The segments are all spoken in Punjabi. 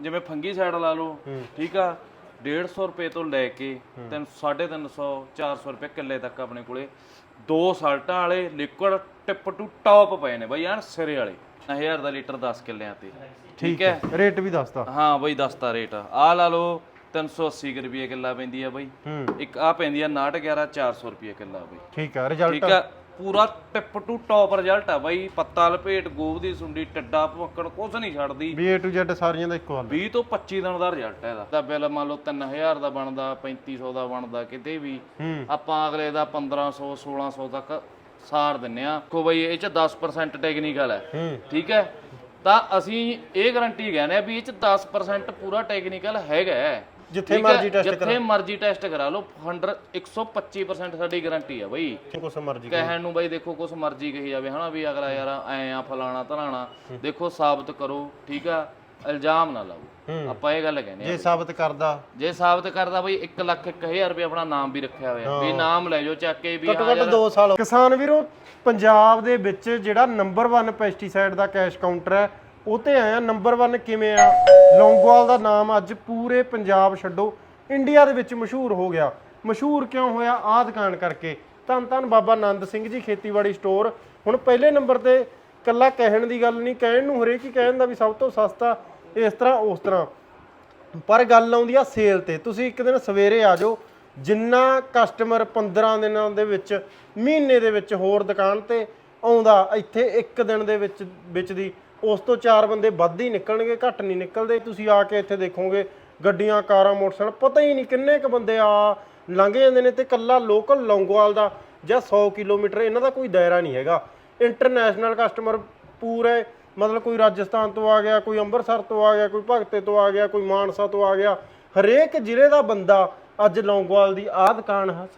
ਜਿਵੇਂ ਫੰਗੀ ਸਾਈਡ ਲਾ ਲਓ ਠੀਕ ਆ? 150 ਰੁਪਏ ਤੋਂ ਲੈ ਕੇ 3 350 400 ਰੁਪਏ ਕਿੱਲੇ ਤੱਕ ਆਪਣੇ ਕੋਲੇ। ਦੋ ਸਾਲਟਾਂ ਵਾਲੇ ਲਿਕੁਇਡ ਟਿਪ ਟੂ ਟੌਪ ਪਏ ਨੇ ਬਈ ਐਨ ਸਿਰੇ ਵਾਲੇ। 1000 ਦਾ ਲੀਟਰ 10 ਕਿੱਲਿਆਂ ਤੇ। ਠੀਕ ਹੈ? ਰੇਟ ਵੀ ਦੱਸਦਾ ਹਾਂ ਬਈ ਦੱਸਤਾ ਰੇਟ। ਆ ਲਾ ਲਓ 380 ਕੁ ਰੁਪਏ ਕਿੱਲਾ ਪੈਂਦੀ ਆ ਬਈ। ਇੱਕ ਆ ਪੈਂਦੀ ਆ 69 11 400 ਰੁਪਏ ਕਿੱਲਾ ਬਈ। ਠੀਕ ਆ ਰਿਜ਼ਲਟ ਠੀਕ ਆ? ਪੂਰਾ ਟਿਪ ਟੂ ਟੌਪ ਰਿਜ਼ਲਟ ਆ ਬਾਈ। ਪੱਤਾ ਲਪੇਟ ਗੋਬ ਦੀ ਸੁੰਡੀ ਟੱਡਾ ਭੁੱਕੜ ਕੁਛ ਨਹੀਂ ਛੱਡਦੀ। ਬੀ A to Z ਸਾਰੀਆਂ ਦਾ ਇੱਕੋ ਹਾਲ 20 ਤੋਂ 25 ਦਿਨ ਦਾ ਰਿਜ਼ਲਟ ਹੈ ਇਹਦਾ। ਦਾ ਬਿੱਲ ਮੰਨ ਲਓ 3000 ਦਾ ਬਣਦਾ 3500 ਦਾ ਬਣਦਾ ਕਿਤੇ ਵੀ। ਹੂੰ। ਆਪਾਂ ਅਗਲੇ ਦਾ 1500 1600 ਤੱਕ ਸਾਰ ਦਿੰਨੇ ਆ। ਕੋ ਬਈ ਇਹ ਚ 10% ਟੈਕਨੀਕਲ ਹੈ ਹੂੰ। ਠੀਕ ਹੈ? ਤਾਂ ਅਸੀਂ ਇਹ ਗਾਰੰਟੀ ਕਹਿੰਦੇ ਆ ਵੀ ਇਹ ਚ 10% ਪੂਰਾ ਟੈਕਨੀਕਲ ਹੈਗਾ ਹੈ। ਜਿੱਥੇ ਠੀਕ ਹੈ? ਮਰਜ਼ੀ ਟੈਸਟ ਜਿੱਥੇ ਮਰਜ਼ੀ ਟੈਸਟ ਕਰਾ ਲਓ 100 125% ਸਾਡੀ ਗਾਰੰਟੀ ਆ ਬਈ। ਕੁਛ ਮਰਜ਼ੀ ਕਹਿਣ ਨੂੰ ਬਈ ਦੇਖੋ ਕੁਛ ਮਰਜ਼ੀ ਕਹੀ ਜਾਵੇ ਹਨਾ ਵੀ ਅਗਲਾ ਯਾਰ ਐ ਆ ਫਲਾਣਾ ਧਰਾਣਾ। ਦੇਖੋ ਸਾਬਤ ਕਰੋ ਠੀਕ ਆ? ਇਲਜ਼ਾਮ ਨਾ ਲਾਓ। ਆਪਾਂ ਇਹ ਗੱਲ ਕਹਿੰਦੇ ਆ ਜੇ ਸਾਬਤ ਕਰਦਾ। ਜੇ ਸਾਬਤ ਕਰਦਾ ਬਈ 1 ਲੱਖ 1000 ਰੁਪਏ ਆਪਣਾ ਨਾਮ ਵੀ ਰੱਖਿਆ ਹੋਇਆ। ਵੀ ਨਾਮ ਲੈ ਜਾਓ ਚੱਕ ਕੇ ਵੀ ਹਾਂ ਘੱਟ 2 ਸਾਲ ਕਿਸਾਨ ਵੀਰੋ ਪੰਜਾਬ ਦੇ ਵਿੱਚ ਜਿਹੜਾ ਨੰਬਰ 1 ਪੈਸਟੀਸਾਈਡ ਦਾ ਕੈਸ਼ ਕਾਊਂਟਰ ਹੈ ਉਹ ਤੇ ਆਇਆ ਨੰਬਰ 1 ਕਿਵੇਂ ਆ? ਲੌਂਗੋਵਾਲ ਦਾ ਨਾਮ ਅੱਜ ਪੂਰੇ ਪੰਜਾਬ ਛੱਡੋ। ਇੰਡੀਆ ਦੇ ਵਿੱਚ ਮਸ਼ਹੂਰ ਹੋ ਗਿਆ। ਮਸ਼ਹੂਰ ਕਿਉਂ ਹੋਇਆ? ਆਹ ਦੁਕਾਨ ਕਰਕੇ। ਧੰਨ ਧੰਨ ਬਾਬਾ ਆਨੰਦ ਸਿੰਘ ਜੀ, ਖੇਤੀਬਾੜੀ ਸਟੋਰ ਹੁਣ ਪਹਿਲੇ ਨੰਬਰ ਤੇ ਕੱਲਾ ਕਹਿਣ ਦੀ ਗੱਲ ਨਹੀਂ, ਕਹਿਣ ਨੂੰ ਹਰੇਕ ਹੀ ਕਹਿਣ ਦਾ ਵੀ ਸਭ ਤੋਂ ਸਸਤਾ ਇਸ ਤਰ੍ਹਾਂ, ਉਸ ਤਰ੍ਹਾਂ। ਪਰ ਗੱਲ ਆਉਂਦੀ ਆ ਸੇਲ ਤੇ। ਤੁਸੀਂ ਇੱਕ ਦਿਨ ਸਵੇਰੇ ਆ ਜਾਓ, ਜਿੰਨਾ ਕਸਟਮਰ 15 ਦਿਨਾਂ ਦੇ ਵਿੱਚ, ਮਹੀਨੇ ਦੇ ਵਿੱਚ ਹੋਰ ਦੁਕਾਨ ਤੇ ਆਉਂਦਾ, ਇੱਥੇ ਇੱਕ ਦਿਨ ਦੇ ਵਿੱਚ ਵਿੱਚ ਦੀ ਉਸ ਤੋਂ ਚਾਰ ਬੰਦੇ ਵੱਧ ਹੀ ਨਿਕਲਣਗੇ, ਘੱਟ ਨਹੀਂ ਨਿਕਲਦੇ। ਤੁਸੀਂ ਆ ਕੇ ਇੱਥੇ ਦੇਖੋਗੇ, ਗੱਡੀਆਂ, ਕਾਰਾਂ, ਮੋਟਰਸਾਈਕਲ, ਪਤਾ ਹੀ ਨਹੀਂ ਕਿੰਨੇ ਕ ਬੰਦੇ ਆ ਲੰਘ ਜਾਂਦੇ ਨੇ ਤੇ ਕੱਲਾ ਲੋਕਲ ਲੌਂਗੋਵਾਲ ਦਾ ਜਾਂ 100 ਕਿਲੋਮੀਟਰ, ਇਹਨਾਂ ਦਾ ਕੋਈ ਦਾਇਰਾ ਨਹੀਂ ਹੈਗਾ। ਇੰਟਰਨੈਸ਼ਨਲ ਕਸਟਮਰ ਪੂਰੇ ਮਤਲਬ ਕੋਈ ਰਾਜਸਥਾਨ ਤੋਂ ਆ ਗਿਆ, ਕੋਈ ਅੰਮ੍ਰਿਤਸਰ ਤੋਂ ਆ ਗਿਆ, ਕੋਈ ਭਗਤੇ ਤੋਂ ਆ ਗਿਆ, ਕੋਈ ਮਾਨਸਾ ਤੋਂ ਆ ਗਿਆ। ਹਰੇਕ ਜ਼ਿਲ੍ਹੇ ਦਾ ਬੰਦਾ ਅੱਜ ਲੌਂਗੋਵਾਲ ਦੀ ਆਹ ਦੁਕਾਨ ਹੈ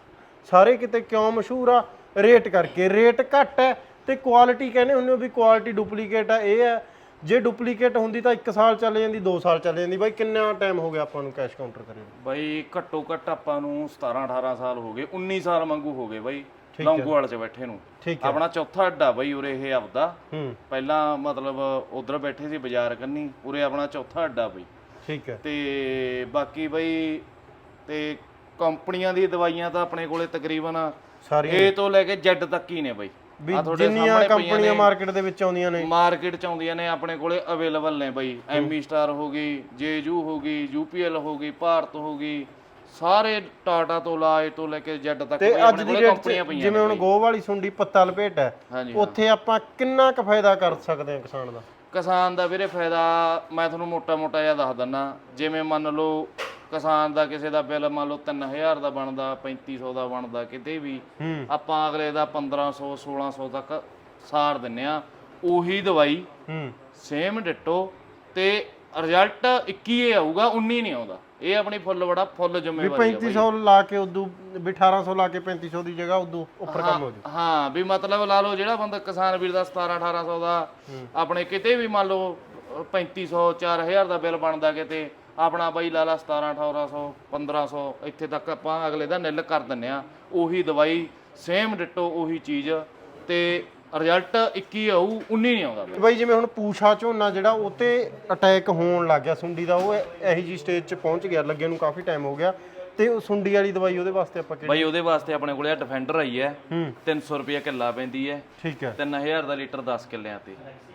ਸਾਰੇ ਕਿਤੇ ਕਿਉਂ ਮਸ਼ਹੂਰ ਆ? ਰੇਟ ਕਰਕੇ ਰੇਟ ਘੱਟ ਹੈ। ਤੇ ਕੁਆਲਿਟੀ ਕਹਿੰਦੇ ਹੁੰਦੇ ਹੋ ਵੀ ਕੁਆਲਿਟੀ ਡੁਪਲੀਕੇਟ ਆ ਇਹ ਹੈ ਜੇ ਡੁਪਲੀਕੇਟ ਹੁੰਦੀ ਤਾਂ 1 ਸਾਲ ਚੱਲ ਜਾਂਦੀ 2 ਸਾਲ ਚੱਲ ਜਾਂਦੀ। ਬਾਈ ਕਿੰਨਾ ਟਾਈਮ ਹੋ ਗਿਆ ਆਪਾਂ ਨੂੰ ਕੈਸ਼ ਕਾਊਂਟਰ ਕਰੇ ਨੂੰ? ਬਈ ਘੱਟੋ ਘੱਟ ਆਪਾਂ ਨੂੰ 17 18 ਸਾਲ ਹੋ ਗਏ 19 ਸਾਲ ਵਾਂਗੂ ਹੋ ਗਏ ਬਈ ਲੌਂਗੋਵਾਲ ਚ ਬੈਠੇ ਨੂੰ। ਠੀਕ ਹੈ ਆਪਣਾ ਚੌਥਾ ਅੱਡਾ ਬਈ ਉਰੇ ਇਹ ਆਪਦਾ। ਹੂੰ। ਪਹਿਲਾਂ ਮਤਲਬ ਉਧਰ ਬੈਠੇ ਸੀ ਬਾਜ਼ਾਰ ਕੰਨੀ ਉਰੇ ਆਪਣਾ ਚੌਥਾ ਅੱਡਾ ਬਈ। ਠੀਕ ਹੈ ਤੇ ਬਾਕੀ ਬਈ ਤੇ ਕੰਪਨੀਆਂ ਦੀ ਦਵਾਈਆਂ ਤਾਂ ਆਪਣੇ ਕੋਲੇ ਤਕਰੀਬਨ ਸਾਰੀ A ਤੋਂ ਲੈ ਕੇ Z ਤੱਕ ਹੀ ਨੇ ਬਈ। ਵੀ ਤੁਹਾਡੇ ਜਿੰਨੀਆਂ ਸਾਹਮਣੇ ਪਈਆਂ ਕੰਪਨੀਆਂ ਮਾਰਕੀਟ ਦੇ ਵਿੱਚ ਆਉਂਦੀਆਂ ਨੇ। ਮਾਰਕੀਟ ਚ ਆਉਂਦੀਆਂ ਨੇ ਆਪਣੇ ਕੋਲੇ ਅਵੇਲੇਬਲ ਨੇ ਬਈ। ਐਮੀ ਸਟਾਰ ਹੋ ਗਈ ਜੇਜੂ ਹੋ ਗਈ ਯੂਪੀਐਲ ਹੋ ਗਈ ਭਾਰਤ ਹੋ ਗਈ ਸਾਰੇ ਟਾਟਾ ਤੋਂ ਲਾਏ ਤੋਂ ਲੈ ਕੇ Z ਤੱਕ ਤੇ ਬਈ ਅੱਜ ਆਪਣੇ ਦੀ ਕੋਲੇ ਡੇਟ ਕੰਪਨੀਆਂ ਪਈਆਂ ਜਿਵੇਂ ਹੁਣ ਗੋਹ ਵਾਲੀ ਸੁੰਡੀ ਪੱਤਾ ਲਪੇਟ ਹੈ ਹਾਂਜੀ ਉੱਥੇ ਆਪਾਂ ਕਿੰਨਾ ਕੁ ਫਾਇਦਾ ਕਰ ਸਕਦੇ ਹਾਂ ਕਿਸਾਨ ਦਾ? ਕਿਸਾਨ ਦਾ ਵੀਰੇ ਫਾਇਦਾ ਮੈਂ ਤੁਹਾਨੂੰ ਮੋਟਾ-ਮੋਟਾ ਜਿਹਾ ਦੱਸ ਦਿੰਨਾ। ਜਿਵੇਂ ਮੰਨ ਲਓ ਕਿਸਾਨ ਦਾ ਕਿਸੇ ਦਾ ਬਿੱਲ ਮੰਨ ਲਓ 3000 ਦਾ ਬਣਦਾ 3500 ਦਾ ਬਣਦਾ ਕਿਤੇ ਵੀ ਹੂੰ। ਆਪਾਂ ਅਗਲੇ ਦਾ 1500 1600 ਤੱਕ ਸਾਰ ਦਿੰਨੇ ਆ। ਉਹੀ ਦਵਾਈ ਹੂੰ। ਸੇਮ ਡਿਟੋ ਤੇ ਰਿਜ਼ਲਟ 21 ਹੀ ਆਊਗਾ 19 ਨਹੀਂ ਆਉਂਦਾ। ਇਹ ਆਪਣੀ ਫੁੱਲ ਬੜਾ ਫੁੱਲ ਵੀ ਜ਼ਿੰਮੇਵਾਰੀ ਆ 3500 ਲਾ ਕੇ ਉਦੋਂ ਵੀ 1800 ਲਾ ਕੇ 3500 ਦੀ ਜਗ੍ਹਾ ਉਦੋਂ ਉੱਪਰ ਕੰਮ ਹੋ ਜੂ। ਹਾਂ ਵੀ ਮਤਲਬ ਲਾ ਲਓ ਜਿਹੜਾ ਬੰਦਾ ਕਿਸਾਨ ਵੀਰ ਦਾ 17 1800 ਦਾ ਆਪਣੇ ਕਿਤੇ ਵੀ ਮੰਨ ਲਓ ਅਹ 3500 4000 ਦਾ ਬਿੱਲ ਬਣਦਾ ਕਿਤੇ ਆਪਣਾ ਬਾਈ ਲਾ ਲਾ 17 1800 1500 ਇੱਥੇ ਤੱਕ ਆਪਾਂ ਅਗਲੇ ਦਾ ਨਿਲ ਕਰ ਦਿੰਨੇ ਆ। ਉਹੀ ਦਵਾਈ ਸੇਮ ਡਿਟੋ ਉਹੀ ਚੀਜ਼। ਤੇ ਰਿਜ਼ਲਟ 21 ਆਊ 19 ਨਹੀਂ ਆਉਂਦਾ ਬਈ। ਬਈ ਜਿਵੇਂ ਹੁਣ ਪੂਛਾ ਝੋਨਾ ਜਿਹੜਾ ਉਹ ਤੇ ਅਟੈਕ ਹੋਣ ਲੱਗ ਗਿਆ ਸੁੰਡੀ ਦਾ ਉਹ ਇਹੀ ਜੀ ਸਟੇਜ 'ਚ ਪਹੁੰਚ ਗਿਆ ਲੱਗੇ ਨੂੰ ਕਾਫੀ ਟਾਈਮ ਹੋ ਗਿਆ। ਤੇ ਉਹ ਸੁੰਡੀ ਵਾਲੀ ਦਵਾਈ ਉਹਦੇ ਵਾਸਤੇ ਆਪਾਂ ਕਿਹੜੀ ਬਾਈ ਉਹਦੇ ਵਾਸਤੇ ਆਪਣੇ ਕੋਲੇ ਆ ਡਿਫੈਂਡਰ ਆਈ ਹੈ। ਹੂੰ। 300 ਰੁਪਏ ਕਿੱਲਾ ਪੈਂਦੀ ਹੈ। ਠੀਕ ਹੈ। 3000 ਦਾ ਲੀਟਰ 10 ਕਿੱਲਿਆਂ ਤੇ।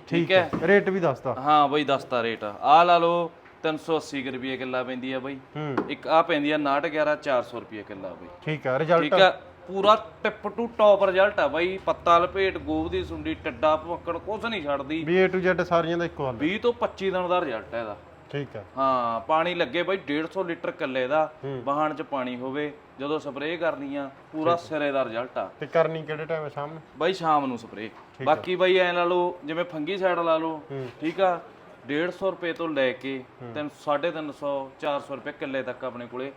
ਠੀਕ ਹੈ। ਰੇਟ ਵੀ ਦੱਸਦਾ ਹਾਂ ਬਈ ਦੱਸਤਾ ਰੇਟ ਆ ਲਾ ਲਓ 380 ਕੁ ਰੁਪਏ ਕਿੱਲਾ ਪੈਂਦੀ ਹੈ ਬਈ। ਹੂੰ। ਇੱਕ ਆ ਪੈਂਦੀ ਆ 69 11 400 ਰੁਪਏ ਕਿੱਲਾ ਬਈ। ਠੀਕ ਹੈ ਰਿਜ਼ਲਟ ਠੀਕ ਆ ਪੂਰਾ ਟਿਪ ਟੂ ਟੌਪ ਰਿਜ਼ਲਟ ਆ ਬਾਈ। ਪੱਤਾ ਲਪੇਟ ਗੋਬ ਦੀ ਸੁੰਡੀ ਟੱਡਾ ਭੁੱਕੜ ਕੁਛ ਨਹੀਂ ਛੱਡਦੀ। ਬੀ A to Z ਸਾਰੀਆਂ ਦਾ ਇੱਕੋ ਹਾਲ 20 ਤੋਂ 25 ਦਿਨ ਦਾ ਰਿਜ਼ਲਟ ਹੈ ਇਹਦਾ। ਠੀਕ ਹੈ ਹਾਂ ਪਾਣੀ ਲੱਗੇ ਬਾਈ 150 ਲੀਟਰ ਕਿੱਲੇ ਦਾ ਵਾਹਣ 'ਚ ਪਾਣੀ ਹੋਵੇ ਜਦੋਂ ਸਪਰੇਅ ਕਰਨੀ ਆ ਪੂਰਾ ਸਿਰੇ ਦਾ ਰਿਜ਼ਲਟ ਆ। ਤੇ ਕਰਨੀ ਕਿਹੜੇ ਟਾਈਮ ਹੈ ਸਾਹਮਣੇ ਬਾਈ ਸ਼ਾਮ ਨੂੰ ਸਪਰੇਅ। ਬਾਕੀ ਬਾਈ ਐ ਲਾ ਲਓ ਜਿਵੇਂ ਫੰਗੀ ਸਾਈਡ ਲਾ ਲਓ ਠੀਕ ਆ? 150 ਰੁਪਏ ਤੋਂ ਲੈ ਕੇ 3 350 400 ਰੁਪਏ ਕਿੱਲੇ ਤੱਕ ਆਪਣੇ ਕੋਲੇ।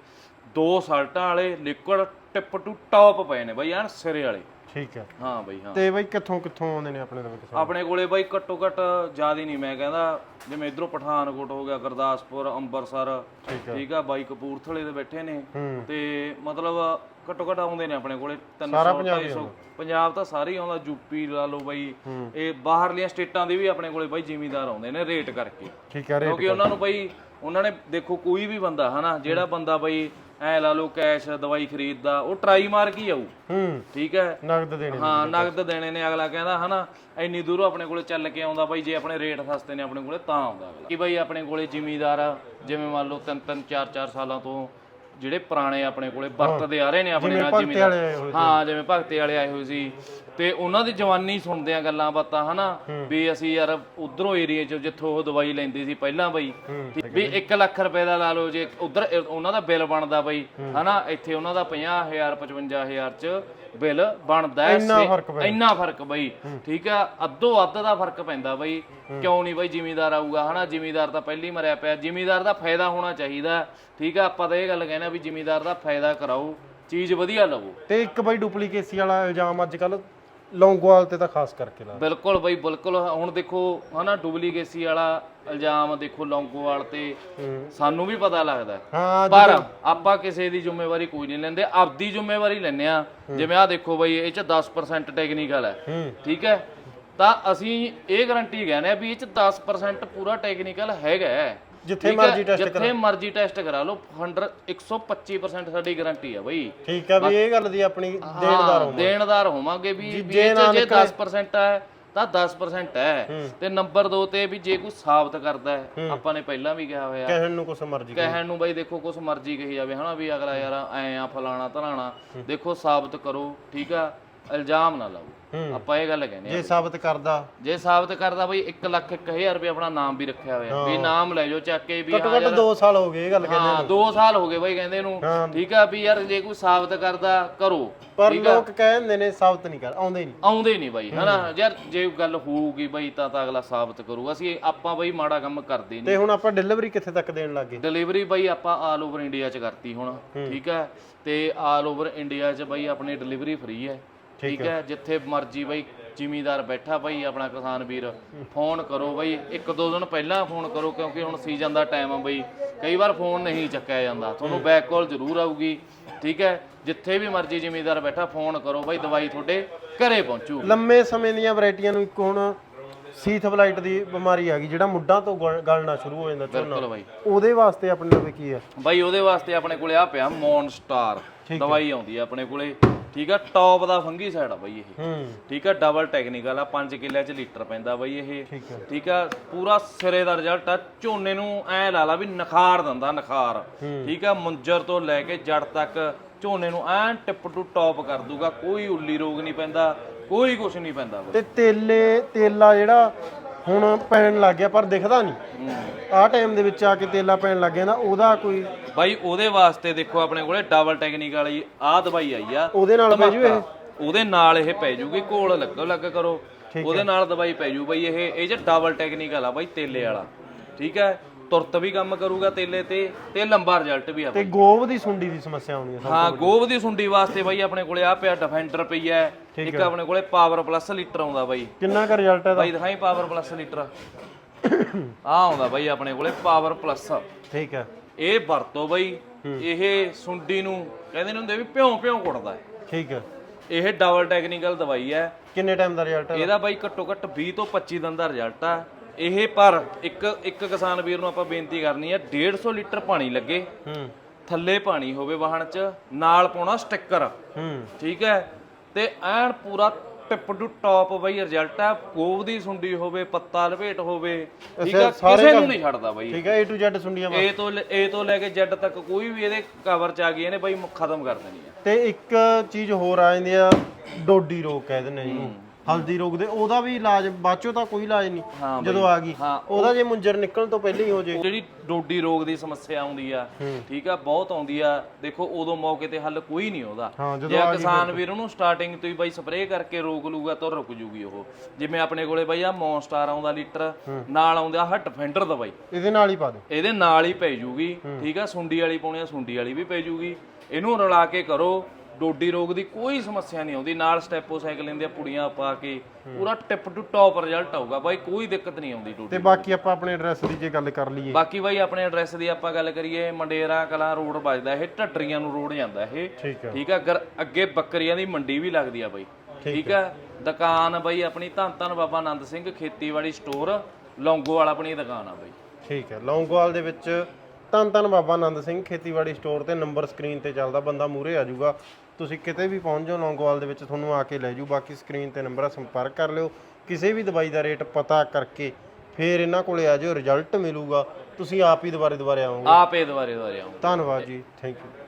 ਦੋ ਸਾਲਟਾਂ ਵਾਲੇ ਲਿਕੁਇਡ ਟਿਪ ਟੂ ਟੌਪ ਪਏ ਨੇ ਬਾਈ ਐਨ ਸਿਰੇ ਵਾਲੇ। ਠੀਕ ਹੈ। ਹਾਂ ਬਾਈ ਹਾਂ। ਤੇ ਬਈ ਕਿੱਥੋਂ ਕਿੱਥੋਂ ਆਉਂਦੇ ਨੇ ਆਪਣੇ ਨਵੇਂ ਕਿਸਾਨ ਆਪਣੇ ਕੋਲੇ ਬਾਈ ਘੱਟੋ ਘੱਟ ਜ਼ਿਆਦਾ ਨਹੀਂ ਮੈਂ ਕਹਿੰਦਾ ਜਿਵੇਂ ਇਧਰੋਂ ਪਠਾਨਕੋਟ ਹੋ ਗਿਆ ਗੁਰਦਾਸਪੁਰ ਅੰਮ੍ਰਿਤਸਰ ਠੀਕ ਠੀਕ ਆ ਬਾਈ ਕਪੂਰਥਲੇ ਦੇ ਬੈਠੇ ਨੇ। ਹੂੰ। ਤੇ ਮਤਲਬ ਘੱਟੋ ਘੱਟ ਆਉਂਦੇ ਨੇ ਆਪਣੇ ਕੋਲੇ 300 ਸਾਰਾ ਪੰਜਾਬ ਹੀ 250 ਪੰਜਾਬ ਤਾਂ ਸਾਰੇ ਹੀ ਆਉਂਦਾ ਯੂਪੀ ਲਾ ਲਓ ਬਾਈ। ਇਹ ਬਾਹਰਲੀਆਂ ਸਟੇਟਾਂ ਦੇ ਵੀ ਆਪਣੇ ਕੋਲੇ ਬਾਈ ਜ਼ਿਮੀਦਾਰ ਆਉਂਦੇ ਨੇ ਰੇਟ ਕਰਕੇ। ਠੀਕ ਹੈ ਰੇਟ ਕਿਉਂਕਿ ਉਹਨਾਂ ਨੂੰ ਬਾਈ ਉਹਨਾਂ ਨੇ ਦੇਖੋ ਕੋਈ ਵੀ ਬੰਦਾ ਹਨਾ ਜਿਹੜਾ ਬੰਦਾ ਬਈ ਐ ਲਾ ਲਓ ਕੈਸ਼ ਦਵਾਈ ਖਰੀਦਦਾ ਉਹ ਟਰਾਈ ਮਾਰ ਕੇ ਹੀ ਆਊ? ਹੂੰ। ਠੀਕ ਹੈ? ਨਗਦ ਦੇਣੇ ਹਾਂ ਨਗਦ ਦੇਣੇ ਨੇ ਅਗਲਾ ਕਹਿੰਦਾ ਹਨਾ ਇੰਨੀ ਦੂਰੋਂ ਆਪਣੇ ਕੋਲੇ ਚੱਲ ਕੇ ਆਉਂਦਾ ਬਾਈ ਜੇ ਆਪਣੇ ਰੇਟ ਸਸਤੇ ਨੇ ਆਪਣੇ ਕੋਲੇ ਤਾਂ ਆਉਂਦਾ ਅਗਲਾ। ਕਿ ਬਾਈ ਆਪਣੇ ਕੋਲੇ ਜ਼ਿਮੀਦਾਰ ਜਿਵੇਂ ਮੰਨ ਲਓ ਤਿੰਨ ਤਿੰਨ ਚਾਰ ਚਾਰ ਸਾਲਾਂ ਤੋਂ ਜਿਹੜੇ ਪੁਰਾਣੇ ਆਪਣੇ ਕੋਲੇ ਵਰਤਦੇ ਆ ਰਹੇ ਨੇ ਆਪਣੇ ਨਾਲ ਹੋਏ ਹਾਂ ਜਿਵੇਂ ਭਗਤੇ ਵਾਲੇ ਆਏ ਹੋਏ ਸੀ। ਤੇ ਉਹਨਾਂ ਦੀ ਜਵਾਨੀ ਸੁਣਦੇ ਆ ਗੱਲਾਂ ਬਾਤਾਂ ਹਨਾ? ਵੀ ਅਸੀਂ ਯਾਰ ਉਧਰੋਂ ਏਰੀਏ ਚ ਜਿੱਥੋਂ ਉਹ ਦਵਾਈ ਲੈਂਦੇ ਸੀ ਪਹਿਲਾਂ ਬਈ। ਵੀ 1 ਲੱਖ ਰੁਪਏ ਦਾ ਲਾ ਲਓ ਜੇ ਉਧਰ ਉਹਨਾਂ ਦਾ ਬਿੱਲ ਬਣਦਾ ਬਈ ਹਨਾ? ਇੱਥੇ ਉਹਨਾਂ ਦਾ 50000 55000 ਚ ਬਿੱਲ ਬਣਦਾ ਹੈ ਇੰਨਾ ਸੇ- ਫ਼ਰਕ ਪੈਂਦਾ। ਇੰਨਾ ਫ਼ਰਕ ਬਈ। ਠੀਕ ਆ ਅੱਧੋ ਅੱਧ ਦਾ ਫ਼ਰਕ ਪੈਂਦਾ ਬਈ। ਕਿਉਂ ਨਹੀਂ ਬਈ ਜ਼ਿਮੀਦਾਰ ਆਊਗਾ ਹਨਾ? ਜ਼ਿਮੀਦਾਰ ਤਾਂ ਪਹਿਲੀ ਮਰਿਆ ਪਿਆ। ਜ਼ਿਮੀਦਾਰ ਦਾ ਫਾਇਦਾ ਹੋਣਾ ਚਾਹੀਦਾ। ਠੀਕ ਆ ਆਪਾਂ ਤਾਂ ਇਹ ਗੱਲ ਕਹਿੰਦੇ ਆ ਵੀ ਜ਼ਿਮੀਦਾਰ ਦਾ ਫਾਇਦਾ ਕਰਾਓ ਚੀਜ਼ ਵਧੀਆ ਲਵੋ। ਤੇ ਇੱਕ ਬਈ ਡੁਪਲੀਕੇਸੀ ਵਾਲਾ ਇਲਜ਼ਾਮ ਅੱਜ ਕੱਲ ਲੌਂਗੋਵਾਲ ਤੇ ਤਾਂ ਖਾਸ ਕਰਕੇ ਲਾ ਬਿਲਕੁਲ ਬਈ ਬਿਲਕੁਲ। ਹੁਣ ਦੇਖੋ ਹਨਾ ਡੁਪਲੀਕੇਸੀ ਵਾਲਾ ਇਲਜ਼ਾਮ ਦੇਖੋ ਲੌਂਗੋਵਾਲ ਤੇ ਸਾਨੂੰ ਵੀ ਪਤਾ ਲੱਗਦਾ। ਹੈ। ਪਰ ਆਪਾਂ ਕਿਸੇ ਦੀ ਜ਼ਿੰਮੇਵਾਰੀ ਕੋਈ ਨਹੀਂ ਲੈਂਦੇ। ਆਪਦੀ ਜ਼ਿੰਮੇਵਾਰੀ ਲੈਂਦੇ ਆ ਜਿਵੇਂ ਆ ਦੇਖੋ ਬਈ ਇਹ ਚ 10% ਟੈਕਨੀਕਲ ਹੈ। ਠੀਕ ਹੈ? ਤਾਂ ਅਸੀਂ ਇਹ ਗਾਰੰਟੀ ਕਹਿੰਦੇ ਆ ਵੀ ਇਹ ਚ 10% ਪੂਰਾ ਟੈਕਨੀਕਲ ਹੈਗਾ। ਜਿੱਥੇ ਠੀਕ ਹੈ? ਮਰਜ਼ੀ ਟੈਸਟ ਜਿੱਥੇ ਮਰਜ਼ੀ ਟੈਸਟ ਕਰਾ ਲਓ 100 125% ਸਾਡੀ ਗਾਰੰਟੀ ਆ ਬਈ। ਠੀਕ ਆ ਵੀ ਇਹ ਗੱਲ ਦੀ ਆਪਣੀ ਦੇਣਦਾਰ ਹਾਂ, ਦੇਣਦਾਰ ਹੋਵਾਂਗੇ ਵੀ ਵੀ ਜੇ ਇਹ 'ਚ ਨਾ ਜੇ ਨਿਕਲੇ- 10% ਹੈ ਤਾਂ 10% ਹੈ। ਤੇ ਨੰਬਰ 2 ਤੇ ਵੀ ਜੇ ਕੋਈ ਸਾਬਤ ਕਰਦਾ ਹੈ ਆਪਾਂ ਨੇ ਪਹਿਲਾਂ ਵੀ ਕਿਹਾ ਹੋਇਆ। ਕਹਿਣ ਨੂੰ ਕੁਛ ਮਰਜ਼ੀ ਕਹਿਣ ਨੂੰ ਬਾਈ ਦੇਖੋ ਕੁਛ ਮਰਜ਼ੀ ਕਹੀ ਜਾਵੇ ਹਨਾ ਵੀ ਅਗਲਾ ਯਾਰ ਐ ਆ ਫਲਾਣਾ ਧਰਾਣਾ ਦੇਖੋ ਸਾਬਤ ਕਰੋ ਠੀਕ ਆ? ਇਲਜ਼ਾਮ ਨਾ ਲਾਓ। ਆਪਾਂ ਇਹ ਗੱਲ ਕਹਿੰਦੇ ਆ ਜੇ ਸਾਬਤ ਕਰਦਾ। ਜੇ ਸਾਬਤ ਕਰਦਾ ਬਈ 1 ਲੱਖ 1000 ਰੁਪਏ ਆਪਣਾ ਨਾਮ ਵੀ ਰੱਖਿਆ ਹੋਇਆ। ਵੀ ਨਾਮ ਲੈ ਜਾਓ ਚੱਕ ਕੇ ਵੀ ਘੱਟੋ ਹਾਂ ਘੱਟ ਯਾਰ 2 ਸਾਲ ਹੋ ਗਏ ਇਹ ਗੱਲ ਕਹਿੰਦੇ ਹਾਂ 2 ਸਾਲ ਹੋ ਗਏ ਬਾਈ ਕਹਿੰਦੇ ਨੂੰ। ਹਾਂ। ਠੀਕ ਆ ਵੀ ਯਾਰ ਜੇ ਕੋਈ ਸਾਬਤ ਕਰਦਾ ਕਰੋ। ਪਰ ਲੋਕ ਕਹਿੰਦੇ ਨੇ ਸਾਬਤ ਨਹੀਂ ਕਰ ਆਉਂਦੇ ਨਹੀਂ। ਆਉਂਦੇ ਨਹੀਂ ਬਾਈ ਹਨਾ? ਯਾਰ ਜੇ ਗੱਲ ਹੋਊਗੀ ਬਾਈ ਤਾਂ ਤਾਂ ਅਗਲਾ ਸਾਬਤ ਕਰੂ। ਅਸੀਂ ਆਪਾਂ ਬਾਈ ਮਾੜਾ ਕੰਮ ਕਰਦੇ ਨਹੀਂ। ਤੇ ਹੁਣ ਆਪਾਂ ਡਿਲੀਵਰੀ ਕਿੱਥੇ ਤੱਕ ਦੇਣ ਲੱਗੇ ਡਿਲੀਵਰੀ ਬਾਈ ਆਪਾਂ ਆਲ ਓਵਰ ਇੰਡੀਆ ਚ ਕਰਤੀ ਹੁਣ ਠੀਕ ਹੈ ਤੇ ਆਲ ਓਵਰ ਇੰਡੀਆ ਚ ਬਾਈ ਆਪਣੀ ਡਿਲੀਵਰੀ ਫ੍ਰੀ ਹੈ। ਠੀਕ ਹੈ। ਜਿੱਥੇ ਮਰਜ਼ੀ ਬਾਈ ਜ਼ਿਮੀਦਾਰ ਬੈਠਾ ਬਾਈ ਆਪਣਾ ਕਿਸਾਨ ਵੀਰ ਫੋਨ ਕਰੋ ਬਾਈ ਇੱਕ ਦੋ ਦਿਨ ਪਹਿਲਾਂ ਫੋਨ ਕਰੋ ਕਿਉਂਕਿ ਹੁਣ ਸੀਜ਼ਨ ਦਾ ਟਾਈਮ ਆ ਬਾਈ ਕਈ ਵਾਰ ਫੋਨ ਨਹੀਂ ਚੱਕਿਆ ਜਾਂਦਾ ਤੁਹਾਨੂੰ ਬੈਕ ਕਾਲ ਜ਼ਰੂਰ ਆਊਗੀ ਠੀਕ ਹੈ ਜਿੱਥੇ ਵੀ ਮਰਜ਼ੀ ਜ਼ਿਮੀਦਾਰ ਬੈਠਾ ਫੋਨ ਕਰੋ ਬਾਈ ਦਵਾਈ ਤੁਹਾਡੇ ਘਰੇ ਪਹੁੰਚੂ। ਲੰਮੇ ਸਮੇਂ ਦੀਆਂ ਵੈਰਾਈਟੀਆਂ ਨੂੰ ਇੱਕ ਹੁਣ ਸੀਥ ਬਲਾਈਟ ਦੀ ਬਿਮਾਰੀ ਆ ਗਈ ਜਿਹੜਾ ਮੁੱਢਾਂ ਤੋਂ ਗਲ- ਗਲਣਾ ਸ਼ੁਰੂ ਹੋ ਜਾਂਦਾ ਝੋਨਾ। ਬਿਲਕੁਲ ਬਾਈ। ਉਹਦੇ ਵਾਸਤੇ ਆਪਣੇ ਲਵੇ ਕੀ ਆ ਬਾਈ ਉਹਦੇ ਵਾਸਤੇ ਆਪਣੇ ਕੋਲੇ ਆ ਪਿਆ ਮੌਨ ਸਟਾਰ ਦਵਾਈ ਆਉਂਦੀ ਆ ਆਪਣੇ ਕੋਲੇ। ਠੀਕ ਆ? ਟੌਪ ਦਾ ਫੰਗੀ ਸਾਈਡ ਆ ਬਾਈ ਇਹ। ਹੂੰ। ਠੀਕ ਆ? ਡਬਲ ਟੈਕਨੀਕਲ ਆ 5 ਕਿੱਲੇ ਚ ਲੀਟਰ ਪੈਂਦਾ ਬਾਈ ਇਹ। ਠੀਕ ਆ। ਪੂਰਾ ਸਿਰੇ ਦਾ ਰਿਜ਼ਲਟ ਆ ਝੋਨੇ ਨੂੰ ਐ ਲਾ ਲਾ ਵੀ ਨਖਾਰ ਦਿੰਦਾ ਨਖਾਰ। ਠੀਕ ਆ? ਮੁੰਜਰ ਤੋਂ ਲੈ ਕੇ ਜੜ ਤੱਕ ਝੋਨੇ ਨੂੰ ਐਨ ਟਿਪ ਟੂ ਟੌਪ ਕਰ ਦੂਗਾ ਕੋਈ ਉੱਲੀ ਰੋਗ ਨਹੀਂ ਪੈਂਦਾ ਕੋਈ ਕੁਝ ਨਹੀਂ ਪੈਂਦਾ ਤੇ ਤੇਲੇ ਤੇਲਾ ਜਿਹੜਾ ਹੁਣ ਪੈਣ ਲੱਗ ਗਿਆ ਪਰ ਦਿਖਦਾ ਨਹੀਂ। ਆਹ ਟਾਈਮ ਦੇ ਵਿੱਚ ਆ ਕੇ ਤੇਲਾ ਪੈਣ ਲੱਗ ਗਿਆ ਨਾ ਉਹਦਾ ਕੋਈ ਬਾਈ ਉਹਦੇ ਵਾਸਤੇ ਦੇਖੋ ਆਪਣੇ ਕੋਲੇ ਡਬਲ ਟੈਕਨੀਕ ਵਾਲੀ ਆ ਦਵਾਈ ਆਈ ਆ। ਉਹਦੇ ਨਾਲ ਪੈ ਜੂ ਇਹ? ਉਹਦੇ ਨਾਲ ਇਹ ਪੈ ਜੂਗੀ ਕੋਲ ਲੱਗੋ ਲੱਗ ਕਰੋ। ਉਹਦੇ ਨਾਲ ਦਵਾਈ ਪੈ ਜੂ ਬਈ ਇਹ। ਇਹ ਚ ਡਬਲ ਟੈਕਨੀਕਲ ਆ ਬਾਈ ਤੇਲੇ ਵਾਲਾ। ਠੀਕ ਹੈ? ਤੁਰਤ ਵੀ ਕੰਮ ਕਰੂਗਾ ਤੇਲੇ ਤੇ ਤੇ ਲੰਬਾ ਰਿਜ਼ਲਟ ਵੀ ਆ ਤੇ ਗੋਬ ਦੀ ਸੁੰਡੀ ਦੀ ਸਮੱਸਿਆ ਆਉਣੀ ਹੈ ਹਾਂ ਗੋਬ ਦੀ ਸੁੰਡੀ ਵਾਸਤੇ ਬਾਈ ਆਪਣੇ ਕੋਲੇ ਆ ਪਿਆ ਡਿਫੈਂਡਰ ਪਈ ਐ ਇੱਕ ਆਪਣੇ ਕੋਲੇ ਪਾਵਰ ਪਲੱਸ ਲੀਟਰ ਆਉਂਦਾ ਬਾਈ। ਕਿੰਨਾ ਕੁ ਰਿਜ਼ਲਟ ਹੈ ਦਾ ਬਾਈ ਦਿਖਾਈ ਪਾਵਰ ਪਲੱਸ ਲੀਟਰ। ਆ ਆਉਂਦਾ ਬਾਈ ਆਪਣੇ ਕੋਲੇ ਪਾਵਰ ਪਲੱਸ ਠੀਕ ਹੈ ਇਹ ਵਰਤੋ ਬਾਈ ਇਹ ਸੁੰਡੀ ਨੂੰ ਕਹਿੰਦੇ ਨੇ ਹੁੰਦੇ ਵੀ ਭਿਉਂ ਭਿਉਂ ਕੁੱਟਦਾ ਹੈ। ਠੀਕ ਹੈ ਇਹ ਡਬਲ ਟੈਕਨੀਕਲ ਦਵਾਈ ਹੈ ਕਿੰਨੇ ਟਾਈਮ ਦਾ ਰਿਜ਼ਲਟ ਹੈ ਇਹਦਾ? ਬਾਈ ਘੱਟੋ ਘੱਟ 20 ਤੋਂ 25 ਦਿਨ ਦਾ ਰਿਜ਼ਲਟ ਆ। ਇਹ ਪਰ ਇੱਕ ਇੱਕ ਕਿਸਾਨ ਵੀਰ ਨੂੰ ਆਪਾਂ ਬੇਨਤੀ ਕਰਨੀ ਹੈ 150 ਲੀਟਰ ਪਾਣੀ ਲੱਗੇ ਹੂੰ। ਥੱਲੇ ਪਾਣੀ ਹੋਵੇ ਵਾਹਣ 'ਚ ਨਾਲ ਪਾਉਣਾ ਸਟicker। ਹੂੰ। ਠੀਕ ਹੈ? ਤੇ ਐਨ ਪੂਰਾ ਟਿਪ ਟੂ ਟੌਪ ਬਈ ਰਿਜ਼ਲਟ ਆ ਗੋਬ ਦੀ ਸੁੰਡੀ ਹੋਵੇ ਪੱਤਾ ਲਪੇਟ ਹੋਵੇ ਠੀਕ ਆ? ਕਿਸੇ ਨੂੰ ਨਹੀਂ ਛੱਡਦਾ ਬਈ। ਠੀਕ ਹੈ A to Z ਸੁੰਡੀਆਂ ਏ ਤੋਂ A ਤੋਂ ਲੈ ਕੇ Z ਤੱਕ ਕੋਈ ਵੀ ਇਹਦੇ ਕਵਰ ਚ ਆ ਗਈ ਇਹਨੇ ਬਈ ਖਤਮ ਕਰ ਦੇਣੀ ਆ। ਤੇ ਇੱਕ ਚੀਜ਼ ਹੋਰ ਆ ਜਾਂਦੀ ਆ ਡੋਡੀ ਰੋਗ ਕਹਿ ਦਿੰਦੇ ਨੇ ਜਿਹਨੂੰ ਹਲਦੀ ਰੋਗ ਦੇ ਉਹਦਾ ਵੀ ਇਲਾਜ ਬਾਚੋ ਤਾਂ ਕੋਈ ਇਲਾਜ ਨਹੀਂ ਜਦੋਂ ਆ ਗਈ। ਉਹਦਾ ਜੇ ਮੁੰਜਰ ਨਿਕਲਣ ਤੋਂ ਪਹਿਲਾਂ ਹੀ ਹੋ ਜੇ। ਜਿਹੜੀ ਡੋਡੀ ਰੋਗ ਦੀ ਸਮੱਸਿਆ ਆਉਂਦੀ ਆ ਠੀਕ ਆ ਬਹੁਤ ਆਉਂਦੀ ਆ ਦੇਖੋ ਉਦੋਂ ਮੌਕੇ ਤੇ ਹੱਲ ਕੋਈ ਨਹੀਂ ਉਹਦਾ। ਜੇ ਕਿਸਾਨ ਵੀਰ ਉਹਨੂੰ ਸਟਾਰਟਿੰਗ ਤੋਂ ਹੀ ਬਾਈ ਸਪਰੇਅ ਕਰਕੇ ਰੋਕ ਲੂਗਾ ਤਾਂ ਰੁਕ ਜੂਗੀ ਉਹ। ਜਿਵੇਂ ਆਪਣੇ ਕੋਲੇ ਬਾਈ ਆ ਮੌਨਸਟਾਰ ਆਉਂਦਾ ਲੀਟਰ ਨਾਲ ਆਉਂਦਾ ਆਹ ਡਿਫੈਂਡਰ ਦਵਾਈ ਇਹਦੇ ਨਾਲ ਹੀ ਪਾ ਦੇ ਇਹਦੇ ਨਾਲ ਹੀ ਪੈ ਜੂਗੀ ਠੀਕ ਆ ਸੁੰਡੀ ਵਾਲੀ ਪਾਉਣੀ ਆ ਸੁੰਡੀ ਵਾਲੀ ਵੀ ਪੈ ਜੂਗੀ। ਇਹਨੂੰ ਰਲਾ ਕੇ ਕਰੋ ਡੋਡੀ ਰੋਗ ਦੀ ਕੋਈ ਸਮੱਸਿਆ ਨਹੀਂ ਆਉਂਦੀ ਨਾਲ ਸਟੈਪੋਸਾਈਕਲਿਨ ਦੀਆਂ ਪੁੜੀਆਂ ਪਾ ਕੇ ਪੂਰਾ ਟਿਪ ਟੂ ਟੌਪ ਰਿਜ਼ਲਟ ਆਊਗਾ। ਬਾਈ ਕੋਈ ਦਿੱਕਤ ਨਹੀਂ ਆਉਂਦੀ ਡੋਡੀ ਤੇ ਬਾਕੀ ਆਪਾਂ ਆਪਣੇ ਐਡਰੈਸ ਦੀ ਜੇ ਗੱਲ ਕਰ ਲਈਏ। ਬਾਕੀ ਬਾਈ ਆਪਣੇ ਐਡਰੈਸ ਦੀ ਆਪਾਂ ਗੱਲ ਕਰੀਏ ਮੰਡੇਰਾ ਕਲਾਂ ਰੋਡ ਵੱਜਦਾ ਇਹ ਢੱਟਰੀਆਂ ਨੂੰ ਰੋਡ ਜਾਂਦਾ ਇਹ। ਠੀਕ ਆ। ਅਗਰ ਅੱਗੇ ਬੱਕਰੀਆਂ ਦੀ ਮੰਡੀ ਵੀ ਲੱਗਦੀ ਆ ਬਾਈ। ਠੀਕ ਆ। ਦੁਕਾਨ ਬਾਈ ਆਪਣੀ ਧੰਨ ਧੰਨ ਬਾਬਾ ਆਨੰਦ ਸਿੰਘ ਖੇਤੀਬਾੜੀ ਸਟੋਰ ਲੌਂਗੋਵਾਲ ਆਪਣੀ ਦੁਕਾਨ ਆ ਬਾਈ। ਠੀਕ ਹੈ ਲੌਂਗੋਵਾਲ ਦੇ ਵਿੱਚ ਧੰਨ ਧੰਨ ਬਾਬਾ ਆਨੰਦ ਸਿੰਘ ਖੇਤੀਬਾੜੀ ਸਟੋਰ ਤੇ ਨੰਬਰ ਸਕਰੀਨ ਤੇ ਚੱਲਦਾ ਬੰਦਾ ਮੂਰੇ ਆ ਜਾਊਗਾ। ਤੁਸੀਂ ਕਿਤੇ ਵੀ ਪਹੁੰਚ ਜਾਓ ਲੌਂਗੋਵਾਲ ਦੇ ਵਿੱਚ ਤੁਹਾਨੂੰ ਆ ਕੇ ਲੈ ਜਾਊ। ਬਾਕੀ ਸਕਰੀਨ ਤੇ ਨੰਬਰ ਆ ਸੰਪਰਕ ਕਰ ਲਿਓ। ਕਿਸੇ ਵੀ ਦਵਾਈ ਦਾ ਰੇਟ ਪਤਾ ਕਰਕੇ ਫੇਰ ਇਹਨਾਂ ਕੋਲੇ ਆ ਜਾਓ ਰਿਜ਼ਲਟ ਮਿਲੂਗਾ। ਤੁਸੀਂ ਆਪ ਹੀ ਦੁਬਾਰੇ ਦੁਬਾਰੇ ਆਓਗੇ। ਆਪੇ ਦੁਬਾਰੇ ਦੁਬਾਰੇ ਆਉਂ ਧੰਨਵਾਦ ਜੀ ਥੈਂਕ ਯੂ